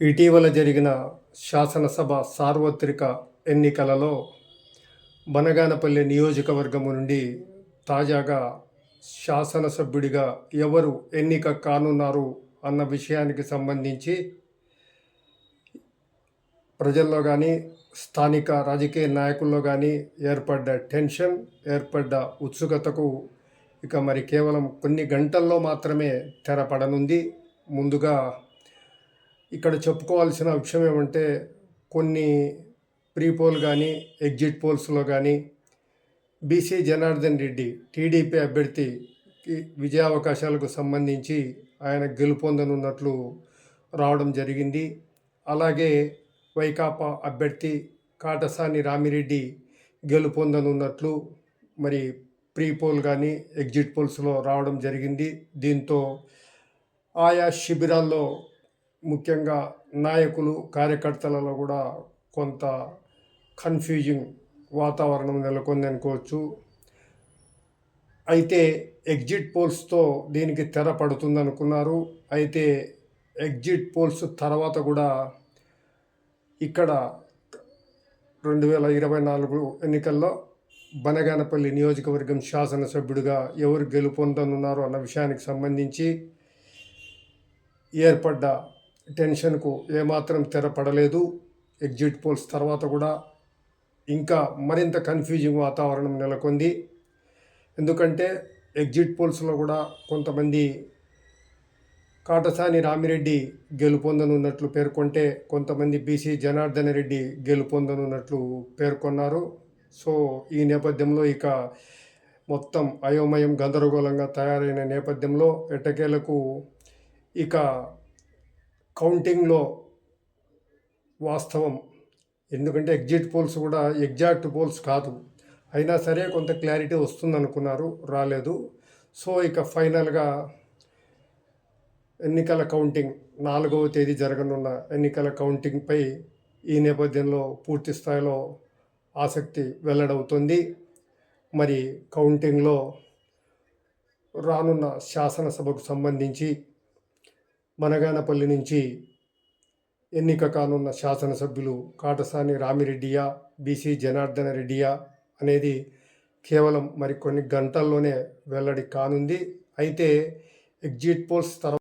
ఇటీవల జరిగిన శాసనసభ సార్వత్రిక ఎన్నికలలో బనగానపల్లి నియోజకవర్గము నుండి తాజాగా శాసనసభ్యుడిగా ఎవరు ఎన్నిక కానున్నారు అన్న విషయానికి సంబంధించి ప్రజల్లో కానీ స్థానిక రాజకీయ నాయకుల్లో కానీ ఏర్పడ్డ టెన్షన్ ఏర్పడ్డ ఉత్సుకతకు ఇక మరి కేవలం కొన్ని గంటల్లో మాత్రమే తెరపడనుంది. ముందుగా ఇక్కడ చెప్పుకోవాల్సిన విషయం ఏమంటే కొన్ని ప్రీ పోల్ కానీ ఎగ్జిట్ పోల్స్లో కానీ బీసీ జనార్దన్ రెడ్డి టీడీపీ అభ్యర్థి విజయావకాశాలకు సంబంధించి ఆయన గెలుపొందనున్నట్లు రావడం జరిగింది. అలాగే వైకాపా అభ్యర్థి కాటసాని రామిరెడ్డి గెలుపొందనున్నట్లు మరి ప్రీ పోల్ కానీ ఎగ్జిట్ పోల్స్లో రావడం జరిగింది. దీంతో ఆయా శిబిరాల్లో ముఖ్యంగా నాయకులు కార్యకర్తలలో కూడా కొంత కన్ఫ్యూజింగ్ వాతావరణం నెలకొంది అనుకోవచ్చు. అయితే ఎగ్జిట్ పోల్స్తో దీనికి తెర పడుతుంది అనుకున్నారు. అయితే ఎగ్జిట్ పోల్స్ తర్వాత కూడా ఇక్కడ రెండు వేల ఇరవై నాలుగు ఎన్నికల్లో బనగానపల్లి నియోజకవర్గం శాసనసభ్యుడిగా ఎవరు గెలుపొందనున్నారు అన్న విషయానికి సంబంధించి ఏర్పడ్డ టెన్షన్కు ఏమాత్రం తెరపడలేదు. ఎగ్జిట్ పోల్స్ తర్వాత కూడా ఇంకా మరింత కన్ఫ్యూజింగ్ వాతావరణం నెలకొంది. ఎందుకంటే ఎగ్జిట్ పోల్స్లో కూడా కొంతమంది కాటసాని రామిరెడ్డి గెలుపొందనున్నట్లు పేర్కొంటే కొంతమంది బీసీ జనార్దన రెడ్డి గెలుపొందనున్నట్లు పేర్కొన్నారు. సో ఈ నేపథ్యంలో ఇక మొత్తం అయోమయం గందరగోళంగా తయారైన నేపథ్యంలో ఎట్టకేలకు ఇక కౌంటింగ్లో వాస్తవం. ఎందుకంటే ఎగ్జిట్ పోల్స్ కూడా ఎగ్జాక్ట్ పోల్స్ కాదు. అయినా సరే కొంత క్లారిటీ వస్తుంది అనుకున్నారు రాలేదు. సో ఇక ఫైనల్గా ఎన్నికల కౌంటింగ్ నాలుగవ తేదీ జరగనున్న ఎన్నికల కౌంటింగ్పై ఈ నేపథ్యంలో పూర్తి స్థాయిలో ఆసక్తి వెల్లడవుతుంది. మరి కౌంటింగ్లో రానున్న శాసనసభకు సంబంధించి మనగానపల్లి నుంచి ఎన్నిక కానున్న శాసనసభ్యులు కాటసాని రామిరెడ్డియా బీసీ జనార్దన రెడ్డియా అనేది కేవలం మరికొన్ని గంటల్లోనే వెల్లడి కానుంది. అయితే ఎగ్జిట్ పోల్స్ తర్వాత